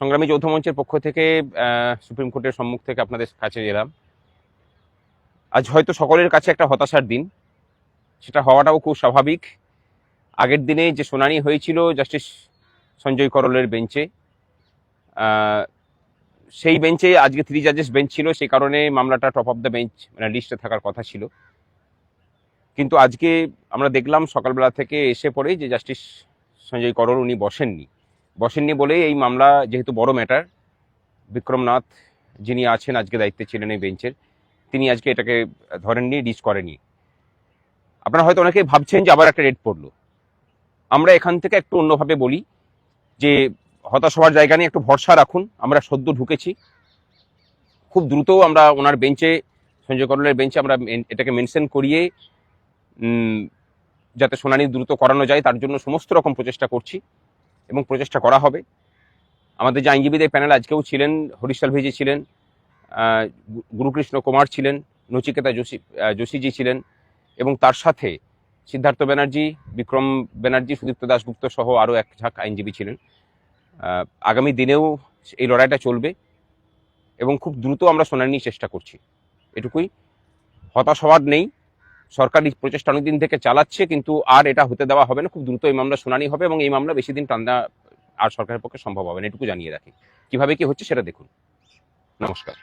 সংগ্রামী যৌথ মঞ্চের পক্ষ থেকে সুপ্রিম কোর্টের সম্মুখ থেকে আপনাদের কাছে এলাম। আজ হয়তো সকলের কাছে একটা হতাশার দিন। সেটা হওয়াটাও খুব স্বাভাবিক। আগের দিনে যে শুনানি হয়েছিল জাস্টিস সঞ্জয় করলের বেঞ্চে সেই বেঞ্চে আজকে থ্রি জাজেস বেঞ্চ ছিল, সেই কারণে মামলাটা টপ অফ দ্য বেঞ্চ মানে লিস্টে থাকার কথা ছিল। কিন্তু আজকে আমরা দেখলাম সকালবেলা থেকে এসে পড়ে যে জাস্টিস সঞ্জয় করল উনি বসেননি। বসেননি বলেই এই মামলা যেহেতু বড় ম্যাটার বিক্রমনাথ যিনি আছেন আজকে দায়িত্বে ছিলেন এই বেঞ্চের তিনি আজকে এটাকে ধরেননি ডিস করেনি। আপনারা হয়তো অনেকে ভাবছেন যে আবার একটা রেট পড়ল। আমরা এখান থেকে একটু অন্যভাবে বলি যে হতাশ হওয়ার জায়গা নিয়ে একটু ভরসা রাখুন, আমরা সদ্য ঢুকেছি। খুব দ্রুত আমরা ওনার বেঞ্চে সঞ্জয় করলের বেঞ্চে আমরা এটাকে মেনশন করিয়ে যাতে শুনানি দ্রুত করানো যায়, তার জন্য সমস্ত রকম প্রচেষ্টা করছি। এবং প্রচেষ্টা করা হবে। আমাদের যে আইনজীবীদের প্যানেল আজকেও ছিলেন হরিশাল ভিজি ছিলেন গুরুকৃষ্ণ কুমার ছিলেন, নচিকেতা যোশী যোশীজি ছিলেন এবং তার সাথে সিদ্ধার্থ ব্যানার্জি, বিক্রম ব্যানার্জি, সুদীপ্ত দাশগুপ্ত সহ আরও এক ঝাঁক আইনজীবী ছিলেন। আগামী দিনেও এই লড়াইটা চলবে এবং খুব দ্রুত আমরা শুনানির চেষ্টা করছি। এটুকুই। হতাশ হওয়ার নেই। সরকারি প্রচেষ্টা অনেকদিন থেকে চালাচ্ছে, কিন্তু আর এটা হতে দেওয়া হবে না। খুব দ্রুত এই মামলা শুনানি হবে এবং এই মামলা বেশি দিন টানা আর সরকারের পক্ষে সম্ভব হবে না, এটুকু জানিয়ে রাখি। কীভাবে কি হচ্ছে সেটা দেখুন। নমস্কার।